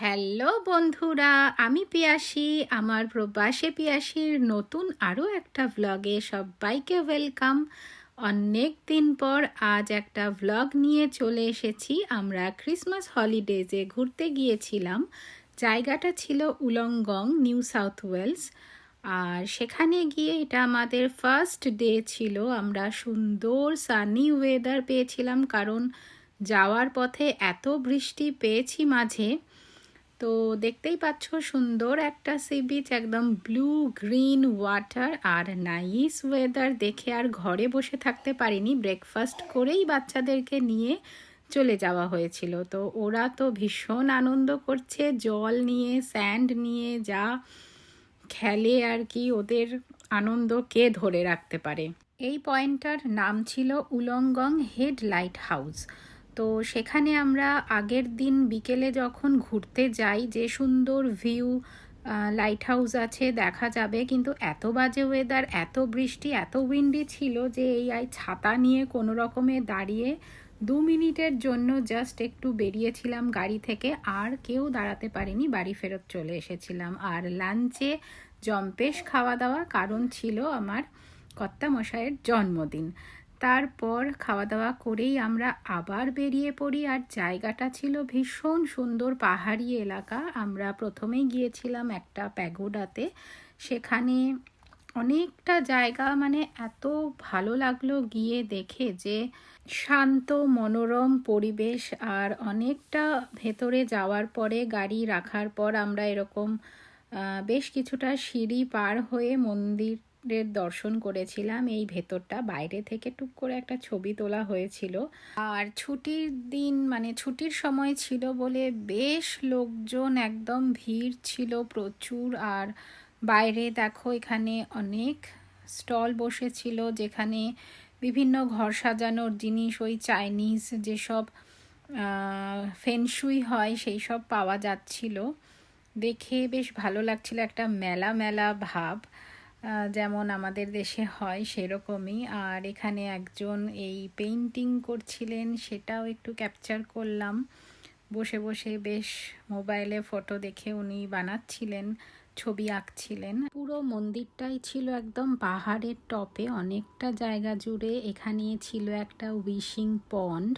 Hello বন্ধুরা, আমি পিয়াসি, আমার প্রবাসে পিয়াসির নতুন আরও একটা ভ্লগে সবাইকে ওয়েলকাম অনেক দিন পর আজ একটা ভ্লগ নিয়ে চলে এসেছি। আমরা ক্রিসমাস হলিডেজে ঘুরতে গিয়েছিলাম। জায়গাটা ছিল উলংগং নিউ সাউথ ওয়েলস আর সেখানে গিয়ে এটা আমাদের ফার্স্ট ডে ছিল। আমরা সুন্দর সানি ওয়েদার পেয়েছিলাম, কারণ যাওয়ার পথে এত বৃষ্টি পেয়েছি মাঝে। তো দেখতেই পাচ্ছ সুন্দর একটা সি বিচ একদম ব্লু গ্রিন ওয়াটার আর নাইস ওয়েদার দেখে আর ঘরে বসে থাকতে পারিনি। ব্রেকফাস্ট করেই বাচ্চাদেরকে নিয়ে চলে যাওয়া হয়েছিল। তো ওরা তো ভীষণ আনন্দ করছে, জল নিয়ে স্যান্ড নিয়ে যা খেলে আর কি ওদের আনন্দ কে ধরে রাখতে পারে। এই পয়েন্টটার নাম ছিল উলঙ্গং হেড লাইট হাউস। তো সেখানে আমরা আগের দিন বিকেলে যখন ঘুরতে যাই, যে সুন্দর ভিউ লাইট হাউস আছে, দেখা যাবে। কিন্তু এত বাজে ওয়েদার এত বৃষ্টি, এত উইন্ডি ছিল যে এই আই ছাতা নিয়ে কোনো রকমে দাঁড়িয়ে দু মিনিটের জন্য জাস্ট একটু বেরিয়েছিলাম গাড়ি থেকে। আর কেউ দাঁড়াতে পারিনি, বাড়ি ফেরত চলে এসেছিলাম। আর লাঞ্চে জম্পেশ খাওয়া দাওয়া কারণ ছিল আমার কর্তা মশাইয়ের জন্মদিন। তারপর খাওয়া দাওয়া করেই আমরা আবার বেরিয়ে পড়ি। আর জায়গাটা ছিল ভীষণ সুন্দর পাহাড়ি এলাকা। আমরা প্রথমেই গিয়েছিলাম একটা প্যাগোডাতে। সেখানে অনেকটা জায়গা মানে এত ভালো লাগল গিয়ে দেখে যে শান্ত, মনোরম পরিবেশ আর অনেকটা ভেতরে যাওয়ার পরে গাড়ি রাখার পর আমরা এরকম বেশ কিছুটা সিঁড়ি পার হয়ে মন্দির ঠাকুরের দর্শন করেছিলাম, এই ভেতরটা বাইরে থেকে টুক করে একটা ছবি তোলা হয়েছিল। আর ছুটির দিন মানে ছুটির সময় ছিল বলে বেশ লোকজন, একদম ভিড় ছিল প্রচুর। আর বাইরে দেখো এখানে অনেক স্টল বসেছিল যেখানে বিভিন্ন ঘর সাজানোর জিনিস, ওই চাইনিজ যেসব ফেনসুই হয় সেই সব পাওয়া যাচ্ছিল। দেখে বেশ ভালো লাগছিল, একটা মেলা মেলা ভাব। যেমন আমাদের দেশে হয় সেরকমই। আর এখানে একজন এই পেইন্টিং করছিলেন, সেটাও একটু ক্যাপচার করলাম। বসে বসে বেশ মোবাইলে ফটো দেখে উনি বানাচ্ছিলেন, ছবি আঁকছিলেন। পুরো মন্দিরটাই ছিল একদম পাহাড়ের টপে, অনেকটা জায়গা জুড়ে। এখানে ছিল একটা উইশিং পন্ড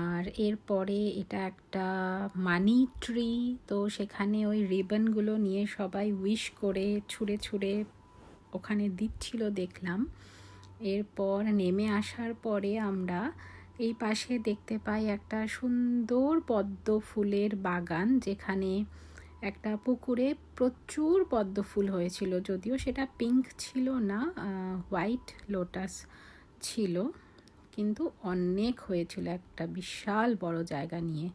আর এরপরে এটা একটা মানি ট্রি তো সেখানে ওই রিবনগুলো নিয়ে সবাই উইশ করে, ছুঁড়ে ছুঁড়ে ওখানে দিচ্ছিল দেখলাম। এরপর নেমে আসার পরে আমরা এই পাশে দেখতে পাই একটা সুন্দর পদ্ম ফুলের বাগান, যেখানে একটা পুকুরে প্রচুর পদ্ম ফুল হয়েছিল। যদিও সেটা পিঙ্ক ছিল না হোয়াইট লোটাস ছিল, কিন্তু অনেক হয়েছিল একটা বিশাল বড় জায়গা নিয়ে।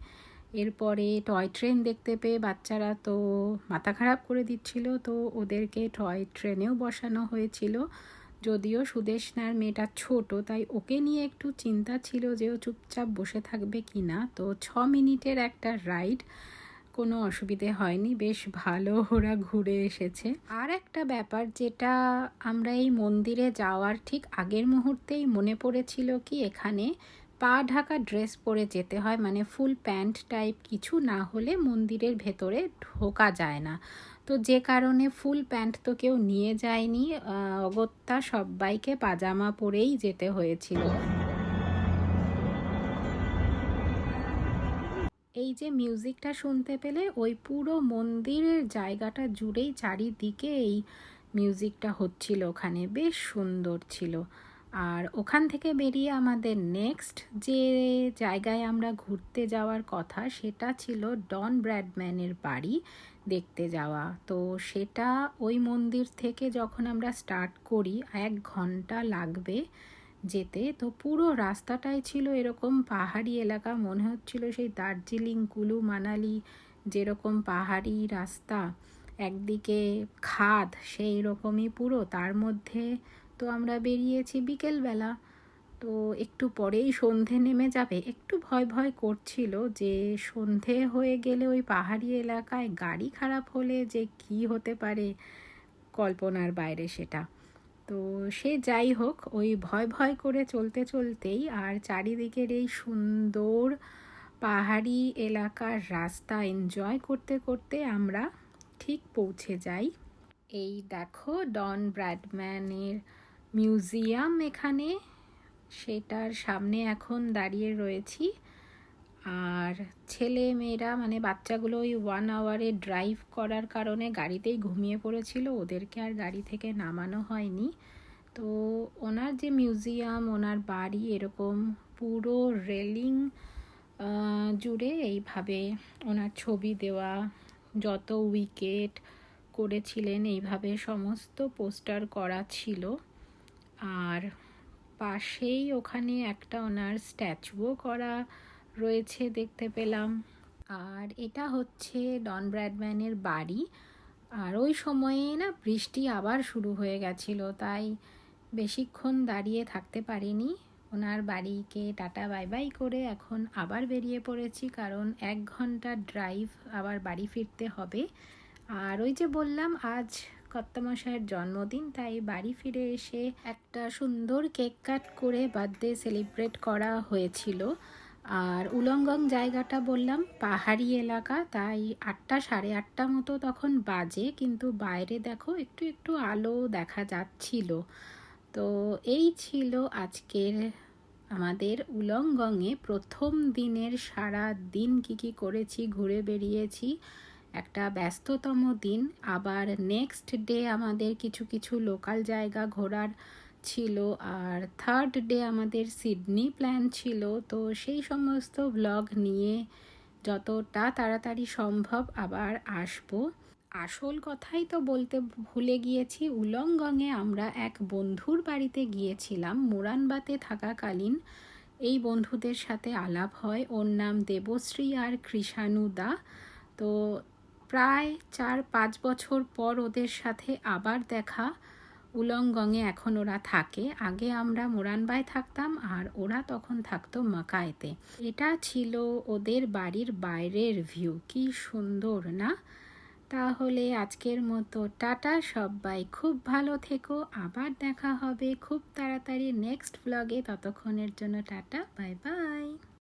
এরপরে টয় ট্রেন দেখতে পেয়ে বাচ্চারা তো মাথা খারাপ করে দিচ্ছিল, তো ওদেরকে টয় ট্রেনেও বসানো হয়েছিল। যদিও সুদেশনার মেয়েটা ছোট, তাই ওকে নিয়ে একটু চিন্তা ছিল যে ও চুপচাপ বসে থাকবে কি না তো ছ মিনিটের একটা রাইড কোনো অসুবিধে হয়নি, বেশ ভালো ওরা ঘুরে এসেছে। আর একটা ব্যাপার যেটা আমরা এই মন্দিরে যাওয়ার ঠিক আগের মুহূর্তেই মনে পড়েছিল কি, এখানে পা ঢাকা ড্রেস পরে যেতে হয় মানে ফুল প্যান্ট টাইপ কিছু না হলে মন্দিরের ভেতরে ঢোকা যায় না। তো যে কারণে ফুল প্যান্ট তো কেউ নিয়ে যায়নি অগত্যা সবাইকে পাজামা পরেই যেতে হয়েছিল। এই যে মিউজিকটা শুনতে পেলে, ওই পুরো মন্দিরের জায়গাটা জুড়েই চারিদিকে এই মিউজিকটা হচ্ছিল ওখানে, বেশ সুন্দর ছিল। আর ওখান থেকে বেরিয়ে আমাদের নেক্সট যে জায়গায় আমরা ঘুরতে যাওয়ার কথা, সেটা ছিল ডন ব্র্যাডম্যানের বাড়ি দেখতে যাওয়া। তো সেটা ওই মন্দির থেকে যখন আমরা স্টার্ট করি, এক ঘণ্টা লাগবে যেতে। তো পুরো রাস্তাটাই ছিল এরকম পাহাড়ি এলাকা, মনে হচ্ছিল সেই দার্জিলিং, কুলু, মানালি যেরকম পাহাড়ি রাস্তা, একদিকে খাদ সেই রকমই পুরো। তার মধ্যে তো আমরা বেরিয়েছি বিকেলবেলা। তো একটু পরেই সন্ধে নেমে যাবে। একটু ভয় ভয় করছিল যে সন্ধে হয়ে গেলে ওই পাহাড়ি এলাকায় গাড়ি খারাপ হলে যে কি হতে পারে কল্পনার বাইরে সেটা। তো সে যাই হোক, ওই ভয় ভয় করে চলতে চলতেই আর চারিদিকের এই সুন্দর পাহাড়ি এলাকার রাস্তা এনজয় করতে করতে আমরা ঠিক পৌঁছে যাই। এই দেখো ডন ব্র্যাডম্যানের মিউজিয়াম এখানে, সেটার সামনে এখন দাঁড়িয়ে রয়েছি। আর ছেলে মেয়েরা মানে বাচ্চাগুলো ওই ওয়ান আওয়ারে ড্রাইভ করার কারণে গাড়িতেই ঘুমিয়ে পড়েছিল, ওদেরকে আর গাড়ি থেকে নামানো হয়নি। তো ওনার যে মিউজিয়াম, ওনার বাড়ি এরকম পুরো রেলিং জুড়ে এইভাবে ওনার ছবি দেওয়া, যত উইকেট করেছিলেন, এইভাবে সমস্ত পোস্টার করা ছিল। আর পাশেই ওখানে একটা ওনার স্ট্যাচুও করা রয়েছে দেখতে পেলাম। আর এটা হচ্ছে ডন ব্র্যাডম্যানের বাড়ি। আর ওই সময়ে না বৃষ্টি আবার শুরু হয়ে গেছিল, তাই বেশিক্ষণ দাঁড়িয়ে থাকতে পারিনি। ওনার বাড়িকে টাটা, বাই বাই করে এখন আবার বেরিয়ে পড়েছি, কারণ এক ঘণ্টা ড্রাইভ আবার বাড়ি ফিরতে হবে। আর ওই যে বললাম, আজ কর্তামশাইয়ের জন্মদিন, তাই বাড়ি ফিরে এসে একটা সুন্দর কেক কাট করে বার্থডে সেলিব্রেট করা হয়েছিল। আর উলঙ্গং জায়গাটা বললাম, পাহাড়ি এলাকা, তাই আটটা সাড়ে আটটা মতো তখন বাজে, কিন্তু বাইরে দেখো একটু একটু আলো দেখা যাচ্ছিল। তো এই ছিল আজকের আমাদের উলঙ্গংয়ে প্রথম দিনের সারা দিন, কি কি করেছি, ঘুরে বেরিয়েছি। একটা ব্যস্ততম দিন। আবার নেক্সট ডে আমাদের কিছু কিছু লোকাল জায়গা ঘোরার ছিল। আর থার্ড ডে আমাদের সিডনি প্ল্যান ছিল। তো সেই সমস্ত ব্লগ নিয়ে যতটা তাড়াতাড়ি সম্ভব আবার আসব। আসল কথাই তো বলতে ভুলে গিয়েছি, উলঙ্গংয়ে আমরা এক বন্ধুর বাড়িতে গিয়েছিলাম। মোরানবাতে থাকাকালীন এই বন্ধুদের সাথে আলাপ হয়। ওর নাম দেবশ্রী আর কৃষাণু দা। তো প্রায় চার পাঁচ বছর পর ওদের সাথে আবার দেখা। উলঙ্গংয়ে এখন ওরা থাকে। আগে আমরা মোরানবাই থাকতাম আর ওরা তখন থাকতো মাকায়েতে এটা ছিল ওদের বাড়ির বাইরের ভিউ। কি সুন্দর, না? তাহলে আজকের মতো টাটা সবাই খুব ভালো থেকো। আবার দেখা হবে। খুব তাড়াতাড়ি নেক্সট ব্লগে ততক্ষণের জন্য টাটা। Bye bye.